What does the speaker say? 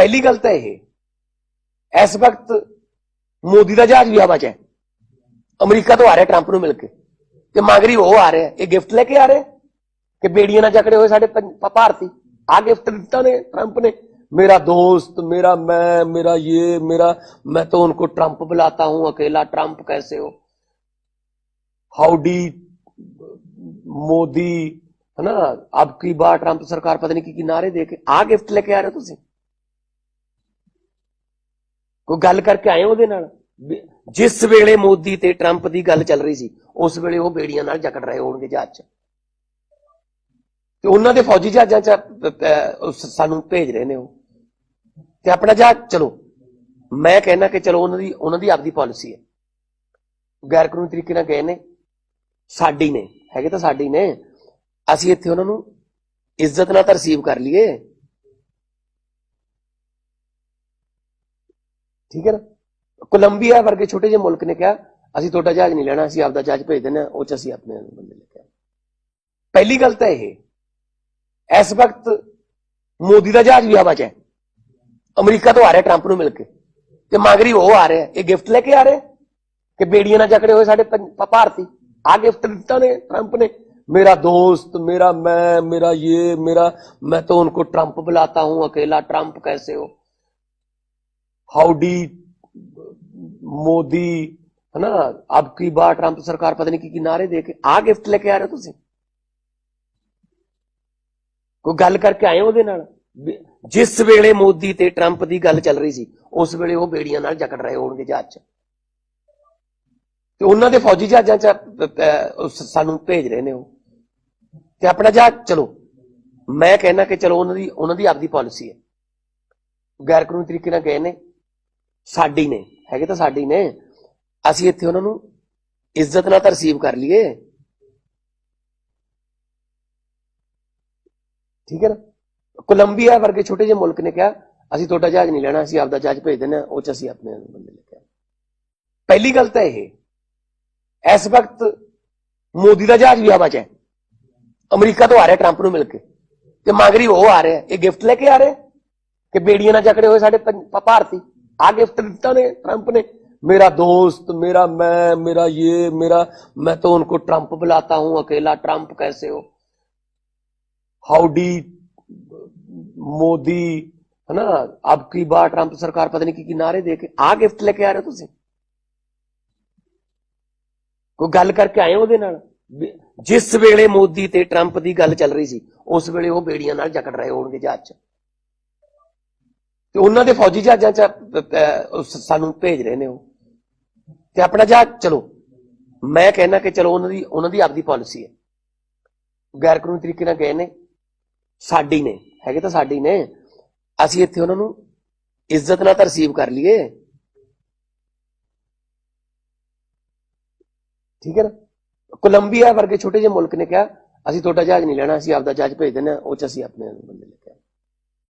ਪਹਿਲੀ ਗੱਲ ਤਾਂ ਇਹ ਇਸ ਵਕਤ ਮੋਦੀ ਦਾ ਜਹਾਜ਼ ਵੀ ਹਵਾ 'ਚ ਹੈ ਅਮਰੀਕਾ ਤੋਂ ਆ ਰਿਹਾ ਟਰੰਪ ਨੂੰ ਮਿਲ ਕੇ ਤੇ ਮਗਰੀ ਉਹ ਆ ਰਿਹਾ ਇਹ ਗਿਫਟ ਲੈ ਕੇ ਆ ਰਿਹਾ ਕਿ ਬੇੜੀਆਂ ਨਾਲ ਜਕੜੇ ਹੋਏ ਸਾਡੇ ਪੰਜ- ਭ- ਭਾਰਤੀ ਆ ਗਿਫਟ ਦਿੱਤਾ ਨੇ ਟਰੰਪ ਨੇ मेरा दोस्त मेरा मैं मेरा ये मेरा मैं तो उनको ट्रंप बुलाता हूं अकेला ट्रंप कैसे हो हाउडी मोदी है ना अब की बार ट्रंप सरकार पता नहीं की किनारे दे के आ गिफ्ट लेके आ रहे हो ਤੁਸੀਂ ਕੋਈ ਗੱਲ ਕਰਕੇ ਆਏ ਉਹਦੇ ਨਾਲ? ਜਿਸ ਵੇਲੇ ਮੋਦੀ ਤੇ ਟਰੰਪ ਦੀ ਗੱਲ ਚੱਲ ਰਹੀ ਸੀ, ਉਸ ਵੇਲੇ ਉਹ ਬੇੜੀਆਂ ਨਾਲ ਜਕੜ ਰਹੇ ਹੋਣਗੇ ਜਹਾਜ਼ 'ਚ। ਤੇ ਉਹਨਾਂ ਦੇ ਫੌਜੀ ਜਹਾਜ਼ਾਂ 'ਚ ਸਾਨੂੰ ਭੇਜ ਰਹੇ ਨੇ ਉਹ। ਤੇ ਆਪਣਾ ਜਹਾਜ਼, ਚਲੋ, ਮੈਂ ਕਹਿਣਾ ਕਿ ਚਲੋ ਉਹਨਾਂ ਦੀ ਉਹਨਾਂ ਦੀ ਆਪਦੀ ਪਾਲਿਸੀ ਹੈ। ਗੈਰ ਕਾਨੂੰਨੀ ਤਰੀਕੇ ਨਾਲ ਗਏ ਨੇ। ਸਾਡੀ ਨੇ, ਹੈਗੇ ਤਾਂ ਸਾਡੀ ਨੇ। ਅਸੀਂ ਇੱਥੇ ਉਹਨਾਂ ਨੂੰ ਇੱਜ਼ਤ ਨਾਲ ਤਾਂ ਰਿਸੀਵ ਕਰ ਲਈਏ। ਠੀਕ ਹੈ ਨਾ ਕੋਲੰਬੀਆ ਵਰਗੇ ਛੋਟੇ ਜਿਹੇ ਮੁਲਕ ਨੇ ਕਿਹਾ ਅਸੀਂ ਤੁਹਾਡਾ ਜਹਾਜ਼ ਨਹੀਂ ਲੈਣਾ ਅਸੀਂ ਆਪਦਾ ਜਹਾਜ਼ ਭੇਜ ਦਿੰਦੇ ਹਾਂ ਉਹ ਚ ਅਸੀਂ ਆਪਣੇ ਬੰਦੇ ਲੈ ਕੇ ਆਵਾਂਗੇ। ਪਹਿਲੀ ਗੱਲ ਤਾਂ ਇਹ ਇਸ ਵਕਤ ਮੋਦੀ ਦਾ ਜਹਾਜ਼ ਵੀ ਹਵਾ 'ਚ ਹੈ ਅਮਰੀਕਾ ਤੋਂ ਆ ਰਿਹਾ ਟਰੰਪ ਨੂੰ ਮਿਲ ਕੇ ਤੇ ਮਗਰੀ ਉਹ ਆ ਰਿਹਾ ਇਹ ਗਿਫਟ ਲੈ ਕੇ ਆ ਰਿਹਾ ਕਿ ਬੇੜੀਆਂ ਨਾਲ ਜਕੜੇ ਹੋਏ ਸਾਡੇ ਪੰਜ- ਭ- ਭਾਰਤੀ ਆ ਗਿਫਟ ਦਿੱਤਾ ਨੇ ਟਰੰਪ ਨੇ मेरा दोस्त मेरा मैं मेरा ये मेरा मैं तो उनको ट्रंप बुलाता हूं अकेला ट्रंप कैसे हो हाउडी मोदी है ना अब की बार ट्रंप सरकार पता नहीं की किनारे दे के आ गिफ्ट लेके आ रहे हो ਤੁਸੀਂ ਕੋਈ ਗੱਲ ਕਰਕੇ ਆਏ ਉਹਦੇ ਨਾਲ ਵੀ ਜਿਸ ਵੇਲੇ ਮੋਦੀ ਤੇ ਟਰੰਪ ਦੀ ਗੱਲ ਚੱਲ ਰਹੀ ਸੀ ਉਸ ਵੇਲੇ ਉਹ ਬੇੜੀਆਂ ਨਾਲ ਜਕੜ ਰਹੇ ਹੋਣਗੇ ਜਹਾਜ਼ 'ਚ ਤੇ ਉਹਨਾਂ ਦੇ ਫੌਜੀ ਜਹਾਜ਼ਾਂ 'ਚ ਅਹ, ਅਹ, ਉਹ ਸਾਨੂੰ ਭੇਜ ਰਹੇ ਨੇ ਉਹ ਤੇ ਆਪਣਾ ਜਹਾਜ਼ ਚਲੋ ਮੈਂ ਕਹਿਣਾ ਕਿ ਚਲੋ ਉਹਨਾਂ ਦੀ ਉਹਨਾਂ ਦੀ ਆਪਦੀ ਪਾਲਿਸੀ ਹੈ ਗੈਰ ਕਾਨੂੰਨੀ ਤਰੀਕੇ ਨਾਲ ਗਏ ਨੇ ਸਾਡੀ ਨੇ, ਹੈਗੇ ਤਾਂ ਸਾਡੀ ਨੇ। ਅਸੀਂ ਇੱਥੇ ਉਹਨਾਂ ਨੂੰ ਇੱਜ਼ਤ ਨਾਲ ਤਾਂ ਰਿਸੀਵ ਕਰ ਲਈਏ। ਠੀਕ ਹੈ ਨਾ? ਕੋਲੰਬੀਆ ਵਰਗੇ ਛੋਟੇ ਜਿਹੇ ਮੁਲਕ ਨੇ ਕਿਹਾ, ਅਸੀਂ ਤੁਹਾਡਾ ਜਹਾਜ਼ ਨਹੀਂ ਲੈਣਾ, ਅਸੀਂ ਆਪਦਾ ਜਹਾਜ਼ ਭੇਜ ਦਿੰਦੇ ਹਾਂ, ਉਹ ਚ ਅਸੀਂ ਆਪਣੇ ਬੰਦੇ ਲੈ ਕੇ ਪਹਿਲੀ ਗੱਲ ਤਾਂ ਇਹ, ਇਸ ਵਕਤ ਮੋਦੀ ਦਾ ਜਹਾਜ਼ ਵੀ ਹਵਾ 'ਚ ਹੈ। ਅਮਰੀਕਾ ਤੋਂ ਆ ਰਿਹਾ ਟਰੰਪ ਨੂੰ ਮਿਲ ਕੇ। ਤੇ ਮਗਰੀ ਉਹ ਆ ਰਿਹਾ, ਇਹ ਗਿਫਟ ਲੈ ਕੇ ਆ ਰਿਹਾ, ਕਿ ਬੇੜੀਆਂ ਨਾਲ ਜਕੜੇ ਹੋਏ ਸਾਡੇ ਭਾਰਤੀ। ਆ ਗਿਫਟ ਦਿੱਤਾ ਨੇ ਟਰੰਪ ਨੇ मेरा दोस्त मेरा मैं मेरा ये मेरा मैं तो उनको ट्रंप बुलाता हूं अकेला ट्रंप कैसे हो हाउडी मोदी है ना अब की बार ट्रंप सरकार पता नहीं की किनारे दे के आ गिफ्ट लेके आ रहे हो ਤੁਸੀਂ ਕੋਈ ਗੱਲ ਕਰਕੇ ਆਏ ਉਹਦੇ ਨਾਲ ਵੀ ਜਿਸ ਵੇਲੇ ਮੋਦੀ ਤੇ ਟਰੰਪ ਦੀ ਗੱਲ ਚੱਲ ਰਹੀ ਸੀ ਉਸ ਵੇਲੇ ਉਹ ਬੇੜੀਆਂ ਨਾਲ ਜਕੜ ਰਹੇ ਹੋਣਗੇ ਜਹਾਜ਼ 'ਚ ਤੇ ਉਹਨਾਂ ਦੇ ਫੌਜੀ ਜਹਾਜ਼ਾਂ 'ਚ ਅਹ, ਸਾਨੂੰ ਭੇਜ ਰਹੇ ਨੇ ਉਹ। ਤੇ ਆਪਣਾ ਜਹਾਜ਼ ਚਲੋ ਮੈਂ ਕਹਿਣਾ ਕਿ ਚਲੋ ਉਹਨਾਂ ਦੀ ਉਹਨਾਂ ਦੀ ਆਪਦੀ ਪਾਲਿਸੀ ਹੈ। ਗੈਰ ਕਾਨੂੰਨੀ ਤਰੀਕੇ ਨਾਲ ਗਏ ਨੇ ਸਾਡੀ ਨੇ ਹੈਗੇ ਤਾਂ ਸਾਡੀ ਨੇ। ਅਸੀਂ ਇੱਥੇ ਉਹਨਾਂ ਨੂੰ ਇੱਜ਼ਤ ਨਾਲ ਤਾਂ ਕਰ ਲਈਏ। ਠੀਕ ਹੈ ਨਾ? ਕੋਲੰਬੀਆ ਵਰਗੇ ਛੋਟੇ ਜਿਹੇ ਮੁਲਕ ਨੇ ਕਿਹਾ ਅਸੀਂ ਤੁਹਾਡਾ ਜਹਾਜ਼ ਨਹੀਂ ਲੈਣਾ ਅਸੀਂ ਆਪਦਾ ਜਹਾਜ਼ ਭੇਜ ਦਿੰਦੇ ਹਾਂ ਉਹ ਚ ਅਸੀਂ ਆਪਣੇ ਬੰਦੇ ਲੈ ਕੇ ਆਵਾਂਗੇ।